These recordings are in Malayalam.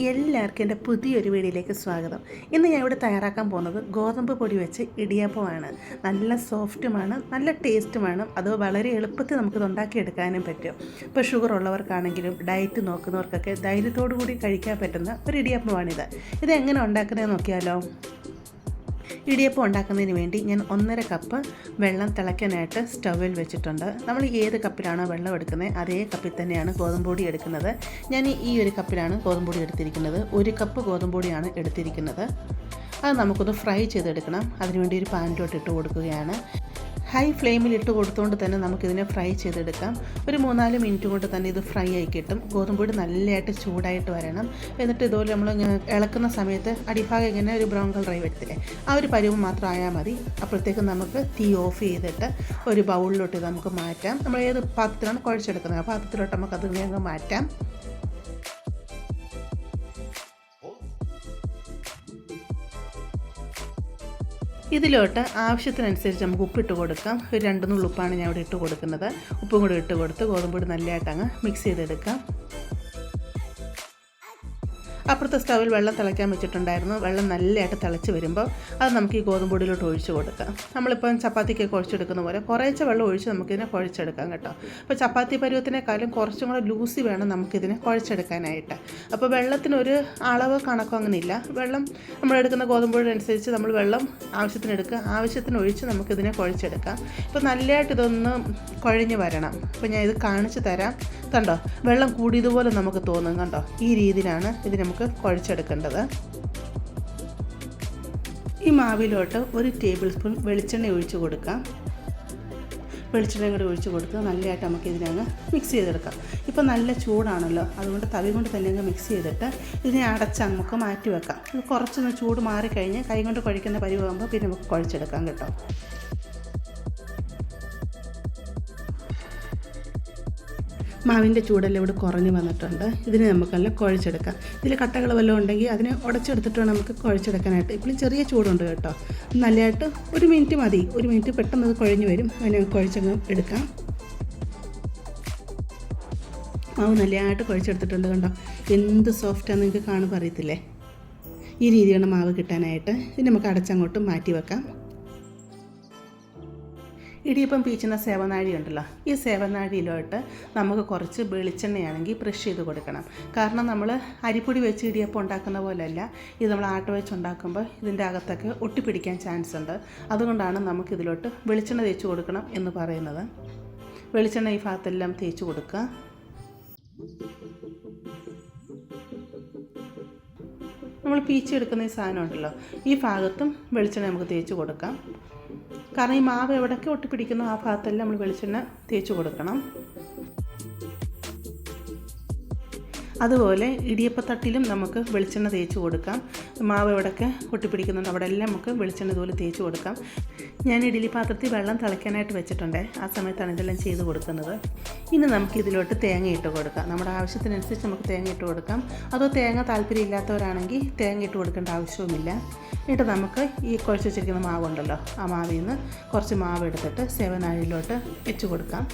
എല്ലാവർക്കും എന്റെ പുതിയൊരു വീഡിയോയിലേക്ക് സ്വാഗതം. ഇന്ന് ഞാൻ ഇവിടെ തയ്യാറാക്കാൻ പോകുന്നത് ഗോതമ്പ് പൊടി വെച്ച് ഇടിയപ്പമാണ്. നല്ല സോഫ്റ്റുമാണ് നല്ല ടേസ്റ്റുമാണ്. അത് വളരെ എളുപ്പത്തിൽ നമുക്കിത് ഉണ്ടാക്കിയെടുക്കാനും പറ്റും. ഇപ്പോൾ ഷുഗർ ഉള്ളവർക്കാണെങ്കിലും ഡയറ്റ് നോക്കുന്നവർക്കൊക്കെ ധൈര്യത്തോടു കൂടി കഴിക്കാൻ പറ്റുന്ന ഒരു ഇടിയപ്പമാണിത്. ഇത് എങ്ങനെ ഉണ്ടാക്കുന്നത് നോക്കിയാലോ? ഇടിയപ്പം ഉണ്ടാക്കുന്നതിന് വേണ്ടി ഞാൻ ഒന്നര കപ്പ് വെള്ളം തിളയ്ക്കാനായിട്ട് സ്റ്റൗവിൽ വെച്ചിട്ടുണ്ട്. നമ്മൾ ഏത് കപ്പിലാണോ വെള്ളം എടുക്കുന്നത് അതേ കപ്പിൽ തന്നെയാണ് ഗോതമ്പ് പൊടി എടുക്കുന്നത്. ഞാൻ ഈ ഒരു കപ്പിലാണ് ഗോതമ്പൊടി എടുത്തിരിക്കുന്നത്. ഒരു കപ്പ് ഗോതമ്പൊടിയാണ് എടുത്തിരിക്കുന്നത്. അത് നമുക്കൊന്ന് ഫ്രൈ ചെയ്തെടുക്കണം. അതിനുവേണ്ടി ഒരു പാനിലോട്ട് ഇട്ട് കൊടുക്കുകയാണ്. ഹൈ ഫ്ലെയിമിൽ ഇട്ട് കൊടുത്തുകൊണ്ട് തന്നെ നമുക്കിതിനെ ഫ്രൈ ചെയ്തെടുക്കാം. ഒരു മൂന്നാൽ മിനിറ്റ് കൊണ്ട് തന്നെ ഇത് ഫ്രൈ ആയി കിട്ടും. ഗോതമ്പ് പൊടി നല്ലതായിട്ട് ചൂടായിട്ട് വരണം. എന്നിട്ട് ഇതുപോലെ നമ്മൾ ഇളക്കുന്ന സമയത്ത് അടിഭാഗം ഇങ്ങനെ ഒരു ബ്രൗൺ കളറായി വരത്തില്ലേ? ആ ഒരു പരുവ് മാത്രം ആയാൽ മതി. അപ്പോഴത്തേക്കും നമുക്ക് തീ ഓഫ് ചെയ്തിട്ട് ഒരു ബൗളിലോട്ട് നമുക്ക് മാറ്റാം. നമ്മൾ ഏത് പാത്രത്തിലാണ് കുഴച്ചെടുക്കുന്നത്? ആ പാത്രത്തിലോട്ട് നമുക്ക് അത് അങ്ങ് മാറ്റാം. ഇതിലോട്ട് ആവശ്യത്തിനനുസരിച്ച് നമുക്ക് ഉപ്പിട്ട് കൊടുക്കാം. ഒരു രണ്ട് നുള്ളുപ്പാണ് ഞാൻ ഇവിടെ ഇട്ട് കൊടുക്കുന്നത്. ഉപ്പും കൂടി ഇട്ട് കൊടുത്ത് ഗോതമ്പ് നല്ലതായിട്ട് അങ്ങ് മിക്സ് ചെയ്തെടുക്കാം. അപ്പുറത്തെ സ്റ്റവിൽ വെള്ളം തിളയ്ക്കാൻ വെച്ചിട്ടുണ്ടായിരുന്നു. വെള്ളം നല്ലതായിട്ട് തിളച്ച് വരുമ്പോൾ അത് നമുക്ക് ഈ ഗോതമ്പൊടിയിലോട്ട് ഒഴിച്ച് കൊടുക്കാം. നമ്മളിപ്പം ചപ്പാത്തിക്ക് കുഴച്ചെടുക്കുന്ന പോലെ കുറേശ്ശെ വെള്ളം ഒഴിച്ച് നമുക്കിതിനെ കുഴച്ചെടുക്കാം കേട്ടോ. അപ്പോൾ ചപ്പാത്തി പരുവത്തിനേക്കാളും കുറച്ചും കൂടെ ലൂസി വേണം നമുക്കിതിനെ കുഴച്ചെടുക്കാനായിട്ട്. അപ്പോൾ വെള്ളത്തിനൊരു അളവ് കണക്കോ അങ്ങനെ ഇല്ല വെള്ളം നമ്മളെടുക്കുന്ന എടുക്കുന്ന ഗോതമ്പൊടി അനുസരിച്ച് നമ്മൾ വെള്ളം ആവശ്യത്തിനെടുക്കുക. ആവശ്യത്തിന് ഒഴിച്ച് നമുക്കിതിനെ കുഴച്ചെടുക്കാം. ഇപ്പോൾ നല്ലതായിട്ട് ഇതൊന്ന് കുഴഞ്ഞ് വരണം. അപ്പോൾ ഞാൻ ഇത് കാണിച്ചു തരാം. കണ്ടോ? വെള്ളം കൂടിയതുപോലെ നമുക്ക് തോന്നും കണ്ടോ? ഈ രീതിയിലാണ് ഇത് നമുക്ക് കുഴച്ചെടുക്കേണ്ടത്. ഈ മാവിലോട്ട് ഒരു ടേബിൾ സ്പൂൺ വെളിച്ചെണ്ണ ഒഴിച്ച് കൊടുക്കാം. വെളിച്ചെണ്ണ കൂടി ഒഴിച്ച് കൊടുത്ത് നല്ലതായിട്ട് നമുക്ക് ഇതിനങ്ങ് മിക്സ് ചെയ്തെടുക്കാം. ഇപ്പോൾ നല്ല ചൂടാണല്ലോ അതുകൊണ്ട് തവി കൊണ്ട് തന്നെ അങ്ങ് മിക്സ് ചെയ്തിട്ട് ഇതിനെ അടച്ച് നമുക്ക് മാറ്റി വെക്കാം. കുറച്ചൊന്ന് ചൂട് മാറിക്കഴിഞ്ഞ് കൈ കൊണ്ട് കുഴക്കുന്ന പരിവാകുമ്പോൾ പിന്നെ നമുക്ക് കുഴച്ചെടുക്കാം കേട്ടോ. മാവിന്റെ ചൂടെല്ലാം ഇവിടെ കുറഞ്ഞ് വന്നിട്ടുണ്ട്. ഇതിനെ നല്ല കുഴച്ചെടുക്കാം. ഇതിൽ കട്ടകൾ വല്ലതും ഉണ്ടെങ്കിൽ അതിനെ ഉടച്ചെടുത്തിട്ട് വേണം നമുക്ക് കുഴച്ചെടുക്കാനായിട്ട്. ഇപ്പോൾ ചെറിയ ചൂടുണ്ട് കേട്ടോ. നല്ലതായിട്ട് ഒരു മിനിറ്റ് മതി. ഒരു മിനിറ്റ് പെട്ടെന്ന് അത് കുഴഞ്ഞ് വരും. അതിനെ കുഴച്ചങ്ങ് എടുക്കാം. മാവ് നല്ലതായിട്ട് കുഴച്ചെടുത്തിട്ടുണ്ട് കണ്ടോ. എന്ത് സോഫ്റ്റാണെന്ന് നിങ്ങൾക്ക് കാണുമ്പോൾ അറിയത്തില്ലേ? ഈ രീതിയാണ് മാവ് കിട്ടാനായിട്ട്. ഇത് നമുക്ക് അടച്ചങ്ങോട്ട് മാറ്റി വെക്കാം. ഇടിയപ്പം പീച്ചുന്ന സേവനാഴി ഉണ്ടല്ലോ. ഈ സേവനാഴിയിലോട്ട് നമുക്ക് കുറച്ച് വെളിച്ചെണ്ണയാണെങ്കിൽ ബ്രഷ് ചെയ്ത് കൊടുക്കണം. കാരണം നമ്മൾ അരിപ്പൊടി വെച്ച് ഇടിയപ്പം ഉണ്ടാക്കുന്ന പോലെയല്ല. ഇത് നമ്മൾ ആട്ട വെച്ച് ഉണ്ടാക്കുമ്പോൾ ഇതിന്റെ അകത്തൊക്കെ ഒട്ടിപ്പിടിക്കാൻ ചാൻസ് ഉണ്ട്. അതുകൊണ്ടാണ് നമുക്കിതിലോട്ട് വെളിച്ചെണ്ണ തേച്ച് കൊടുക്കണം എന്ന് പറയുന്നത്. വെളിച്ചെണ്ണ ഈ ഭാഗത്തെല്ലാം തേച്ച് കൊടുക്കുക. നമ്മൾ പീച്ചെടുക്കുന്ന ഈ സാധനം ഉണ്ടല്ലോ. ഈ ഭാഗത്തും വെളിച്ചെണ്ണ നമുക്ക് തേച്ച് കൊടുക്കാം. കാരണം ഈ മാവ് എവിടെയൊക്കെ ഒട്ടിപ്പിടിക്കുന്നോ ആ ഭാഗത്തെല്ലാം നമ്മൾ വെളിച്ചെണ്ണ തേച്ച് കൊടുക്കണം. അതുപോലെ ഇടിയപ്പത്തട്ടിലും നമുക്ക് വെളിച്ചെണ്ണ തേച്ച് കൊടുക്കാം. മാവ് എവിടെയൊക്കെ പൊട്ടിപ്പിടിക്കുന്നുണ്ട് അവിടെ എല്ലാം നമുക്ക് വെളിച്ചെണ്ണ ഇതുപോലെ തേച്ച് കൊടുക്കാം. ഞാൻ ഇഡ്ഡലി പാത്രത്തിൽ വെള്ളം തിളയ്ക്കാനായിട്ട് വെച്ചിട്ടുണ്ട്. ആ സമയത്താണ് ഇതെല്ലാം ചെയ്ത് കൊടുക്കുന്നത്. ഇനി നമുക്ക് ഇതിലോട്ട് തേങ്ങ ഇട്ട് കൊടുക്കാം. നമ്മുടെ ആവശ്യത്തിനനുസരിച്ച് നമുക്ക് തേങ്ങ ഇട്ട് കൊടുക്കാം. അതോ തേങ്ങ താല്പര്യമില്ലാത്തവരാണെങ്കിൽ തേങ്ങ ഇട്ട് കൊടുക്കേണ്ട ആവശ്യവുമില്ല. എന്നിട്ട് നമുക്ക് ഈ കുഴച്ച് വെച്ചിരിക്കുന്ന മാവുണ്ടല്ലോ ആ മാവിൽ നിന്ന് കുറച്ച് മാവ് എടുത്തിട്ട് സെവനാഴിയിലോട്ട് വെച്ച് കൊടുക്കാം.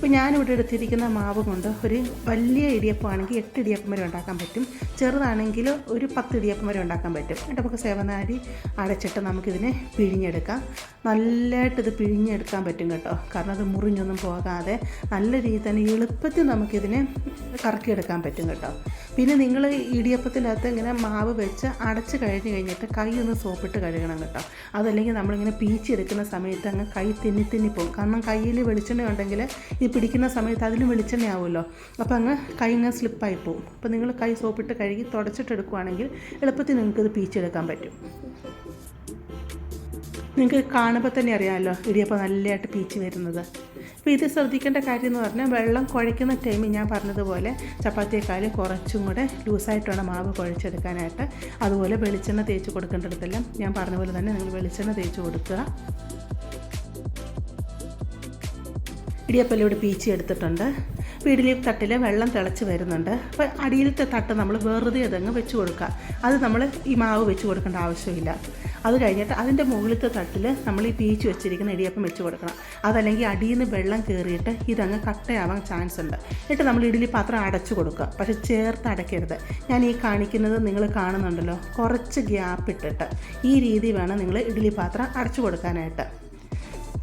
ഇപ്പോൾ ഞാനിവിടെ എടുത്തിരിക്കുന്ന മാവ് കൊണ്ട് ഒരു വലിയ ഇടിയപ്പമാണെങ്കിൽ എട്ട് ഇടിയപ്പം വരെ ഉണ്ടാക്കാൻ പറ്റും. ചെറുതാണെങ്കിൽ ഒരു പത്ത് ഇടിയപ്പം വരെ ഉണ്ടാക്കാൻ പറ്റും. എന്നിട്ട് നമുക്ക് സേവനാരി അടച്ചിട്ട് നമുക്കിതിനെ പിഴിഞ്ഞെടുക്കാം. നല്ലതായിട്ട് ഇത് പിഴിഞ്ഞെടുക്കാൻ പറ്റും കേട്ടോ. കാരണം അത് മുറിഞ്ഞൊന്നും പോകാതെ നല്ല രീതിയിൽ തന്നെ എളുപ്പത്തിൽ നമുക്കിതിനെ കറക്കിയെടുക്കാൻ പറ്റും കേട്ടോ. പിന്നെ നിങ്ങൾ ഇടിയപ്പത്തിനകത്ത് ഇങ്ങനെ മാവ് വെച്ച് അടച്ച് കഴിഞ്ഞ് കഴിഞ്ഞിട്ട് കൈ ഒന്ന് സോപ്പിട്ട് കഴുകണം കേട്ടോ. അതല്ലെങ്കിൽ നമ്മളിങ്ങനെ പീച്ചെടുക്കുന്ന സമയത്ത് അങ്ങ് കൈ തിന്നി തിന്നി പോകും. കാരണം കയ്യിൽ വെളിച്ചെണ്ണ ഉണ്ടെങ്കിൽ ഈ പിടിക്കുന്ന സമയത്ത് അതിലും വെളിച്ചെണ്ണ ആവുമല്ലോ അപ്പോൾ അങ്ങ് കൈ ഇങ്ങനെ സ്ലിപ്പായി പോകും. അപ്പോൾ നിങ്ങൾ കൈ സോപ്പിട്ട് കഴുകി തുടച്ചിട്ട് എടുക്കുവാണെങ്കിൽ എളുപ്പത്തിൽ നിങ്ങൾക്കിത് പീച്ചെടുക്കാൻ പറ്റും. നിങ്ങൾക്ക് കാണുമ്പോൾ തന്നെ അറിയാമല്ലോ ഇടിയപ്പം നല്ലതായിട്ട് പീച്ച് വരുന്നത്. അപ്പോൾ ഇത് ശ്രദ്ധിക്കേണ്ട കാര്യം എന്ന് പറഞ്ഞാൽ വെള്ളം കുഴയ്ക്കുന്ന ടൈമിൽ ഞാൻ പറഞ്ഞതുപോലെ ചപ്പാത്തിയേക്കാൾ കുറച്ചും കൂടെ ലൂസായിട്ട് വേണം മാവ് കുഴച്ചെടുക്കാനായിട്ട്. അതുപോലെ വെളിച്ചെണ്ണ തേച്ച് കൊടുക്കേണ്ടിടത്തെല്ലാം. ഞാൻ പറഞ്ഞ പോലെ തന്നെ നിങ്ങൾ വെളിച്ചെണ്ണ തേച്ച് കൊടുക്കുക. ഇടിയപ്പല്ലോട് പീച്ചി എടുത്തിട്ടുണ്ട്. ഇഡ്ഡലി തട്ടിൽ വെള്ളം തിളച്ച് വരുന്നുണ്ട്. അപ്പോൾ അടിയിലത്തെ തട്ട് നമ്മൾ വെറുതെ അതങ്ങ് വെച്ച് കൊടുക്കുക. അത് നമ്മൾ ഈ മാവ് വെച്ച് കൊടുക്കേണ്ട ആവശ്യമില്ല. അത് കഴിഞ്ഞിട്ട് അതിന്റെ മുകളിലത്തെ തട്ടിൽ നമ്മൾ ഈ പീച്ച് വെച്ചിരിക്കുന്ന ഇടിയപ്പം വെച്ച് കൊടുക്കണം. അതല്ലെങ്കിൽ അടിയിൽ നിന്ന് വെള്ളം കയറിയിട്ട് ഇതങ്ങ് കട്ടയാവാൻ ചാൻസ് ഉണ്ട്. എന്നിട്ട് നമ്മൾ ഇഡ്ഡലി പാത്രം അടച്ചു കൊടുക്കുക. പക്ഷെ ചേർത്ത് അടയ്ക്കരുത്. ഞാൻ ഈ കാണിക്കുന്നത് നിങ്ങൾ കാണുന്നുണ്ടല്ലോ. കുറച്ച് ഗ്യാപ്പ് ഇട്ടിട്ട്. ഈ രീതി വേണം നിങ്ങൾ ഇഡ്ഡലി പാത്രം അടച്ചു കൊടുക്കാനായിട്ട്.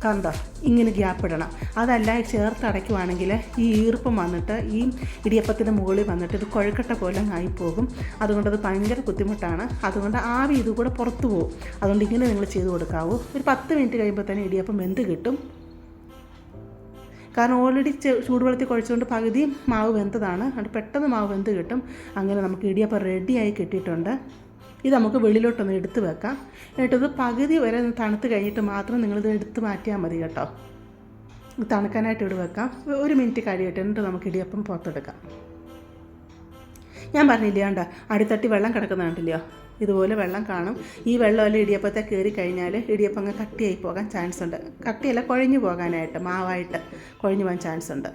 കണ്ടോ? ഇങ്ങനെ ഗ്യാപ്പ് ഇടണം. അതല്ല ചേർത്ത് അടയ്ക്കുവാണെങ്കിൽ ഈ ഈർപ്പം വന്നിട്ട് ഈ ഇടിയപ്പത്തിന്റെ മുകളിൽ വന്നിട്ട് ഇത് കുഴക്കട്ട പോലെ ആയിപ്പോകും അതുകൊണ്ട് അത് ഭയങ്കര ബുദ്ധിമുട്ടാണ്. അതുകൊണ്ട് ആവി ഇത് കൂടെ പുറത്തു പോകും. അതുകൊണ്ട് ഇങ്ങനെ നിങ്ങൾ ചെയ്ത് കൊടുക്കാവൂ. ഒരു പത്ത് മിനിറ്റ് കഴിയുമ്പോൾ തന്നെ ഇടിയപ്പം വെന്ത് കിട്ടും. കാരണം ഓൾറെഡി ചൂടുവെള്ളത്തിൽ കുഴച്ചുകൊണ്ട് പകുതി മാവ് വെന്തതാണ്. അത് പെട്ടെന്ന് മാവ് വെന്ത് കിട്ടും. അങ്ങനെ നമുക്ക് ഇടിയപ്പം റെഡിയായി കിട്ടിയിട്ടുണ്ട്. ഇത് നമുക്ക് വെളിയിലോട്ടൊന്ന് എടുത്ത് വെക്കാം. എന്നിട്ടത് പകുതി വരെ തണുത്ത് കഴിഞ്ഞിട്ട് മാത്രം നിങ്ങളിത് എടുത്ത് മാറ്റിയാൽ മതി കേട്ടോ. തണുക്കാനായിട്ട് ഇവിടെ വെക്കാം. ഒരു മിനിറ്റ് കഴിയട്ടെ എന്നിട്ട് നമുക്ക് ഇടിയപ്പം പുറത്തെടുക്കാം. ഞാൻ പറഞ്ഞില്ലേ കണ്ട? അടിത്തട്ടി വെള്ളം കിടക്കുന്ന കണ്ടില്ലയോ ഇതുപോലെ വെള്ളം കാണും. ഈ വെള്ളമെല്ലാം ഇടിയപ്പത്തെ കയറി കഴിഞ്ഞാൽ ഇടിയപ്പം അങ്ങ് കട്ടിയായി പോകാൻ ചാൻസ് ഉണ്ട്. കട്ടിയല്ല കുഴഞ്ഞു പോകാനായിട്ട് മാവായിട്ട് കുഴഞ്ഞു പോകാൻ ചാൻസ് ഉണ്ട്.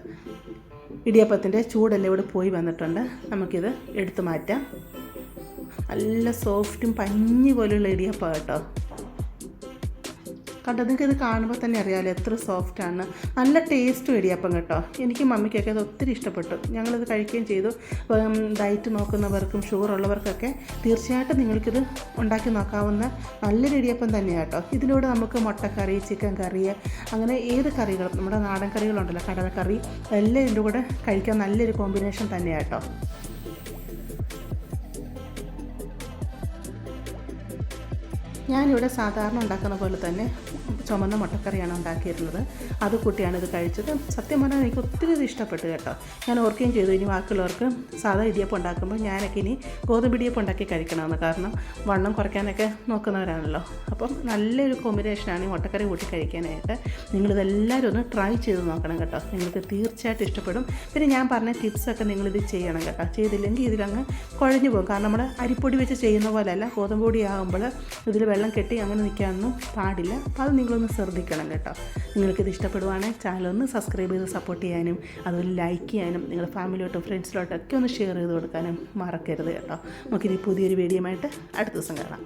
ഇടിയപ്പത്തിന്റെ ചൂടെല്ലാം ഇവിടെ പോയി വന്നിട്ടുണ്ട്. നമുക്കിത് എടുത്തു മാറ്റാം. നല്ല സോഫ്റ്റും പഞ്ഞി പോലെയുള്ള ഇടിയപ്പം കേട്ടോ. കണ്ടോ നിങ്ങൾക്ക് ഇത് കാണുമ്പോൾ തന്നെ അറിയാമല്ലോ എത്ര സോഫ്റ്റാണ് നല്ല ടേസ്റ്റും ഇടിയപ്പം കേട്ടോ. എനിക്ക് മമ്മിക്കൊക്കെ അത് ഒത്തിരി ഇഷ്ടപ്പെട്ടു. ഞങ്ങളിത് കഴിക്കുകയും ചെയ്തു. ഡയറ്റ് നോക്കുന്നവർക്കും ഷുഗർ ഉള്ളവർക്കൊക്കെ തീർച്ചയായിട്ടും നിങ്ങൾക്കിത് ഉണ്ടാക്കി നോക്കാവുന്ന നല്ലൊരു ഇടിയപ്പം തന്നെയാണ് കേട്ടോ. ഇതിലൂടെ നമുക്ക് മുട്ടക്കറി ചിക്കൻ കറി അങ്ങനെ ഏത് കറികളും നമ്മുടെ നാടൻ കറികളുണ്ടല്ലോ കടലക്കറി എല്ലാം ഇതിന്റെ കൂടെ കഴിക്കാൻ നല്ലൊരു കോമ്പിനേഷൻ തന്നെയാണ് കേട്ടോ. ഞാനിവിടെ സാധാരണ ഉണ്ടാക്കുന്ന പോലെ തന്നെ ചുമന്ന മുട്ടക്കറിയാണ് ഉണ്ടാക്കിയിട്ടുള്ളത്. അത് കൂട്ടിയാണ് ഇത് കഴിച്ചത്. സത്യം പറഞ്ഞാൽ എനിക്ക് ഒത്തിരി ഇത് ഇഷ്ടപ്പെട്ടു കേട്ടോ. ഞാൻ ഓർക്കുകയും ചെയ്തു ഇനി ബാക്കിയുള്ളവർക്ക് സാധാ ഇടിയപ്പം ഉണ്ടാക്കുമ്പോൾ ഞാനൊക്കെ ഇനി ഗോതമ്പ് ഇടിയപ്പം ഉണ്ടാക്കി കഴിക്കണമെന്ന്. കാരണം വണ്ണം കുറയ്ക്കാനൊക്കെ നോക്കുന്നവരാണല്ലോ. അപ്പം നല്ലൊരു കോമ്പിനേഷനാണ് ഈ മുട്ടക്കറി കൂട്ടി കഴിക്കാനായിട്ട്. നിങ്ങളിതെല്ലാവരും ഒന്ന് ട്രൈ ചെയ്ത് നോക്കണം കേട്ടോ. നിങ്ങൾക്ക് തീർച്ചയായിട്ടും ഇഷ്ടപ്പെടും. പിന്നെ ഞാൻ പറഞ്ഞ ടിപ്സൊക്കെ നിങ്ങളിത് ചെയ്യണം കേട്ടോ. ചെയ്തില്ലെങ്കിൽ ഇതിലങ്ങ് കുഴഞ്ഞു പോകും. കാരണം നമ്മൾ അരിപ്പൊടി വെച്ച് ചെയ്യുന്ന പോലെയല്ല ഗോതമ്പ് പൊടി ആകുമ്പോൾ ഇതിൽ വെള്ളം കെട്ടി അങ്ങനെ നിൽക്കാനൊന്നും പാടില്ല. അപ്പോൾ അത് നിങ്ങളൊന്ന് ശ്രദ്ധിക്കണം കേട്ടോ. നിങ്ങൾക്കിത് ഇഷ്ടപ്പെടുവാണെങ്കിൽ ചാനൽ ഒന്ന് സബ്സ്ക്രൈബ് ചെയ്ത് സപ്പോർട്ട് ചെയ്യാനും അതുപോലെ ലൈക്ക് ചെയ്യാനും നിങ്ങളുടെ ഫാമിലിയോട്ടും ഫ്രണ്ട്സിലോട്ടും ഒക്കെ ഒന്ന് ഷെയർ ചെയ്ത് കൊടുക്കാനും മറക്കരുത് കേട്ടോ. നമുക്കിനി പുതിയൊരു വീഡിയോ ആയിട്ട് അടുത്ത ദിവസം കാണാം.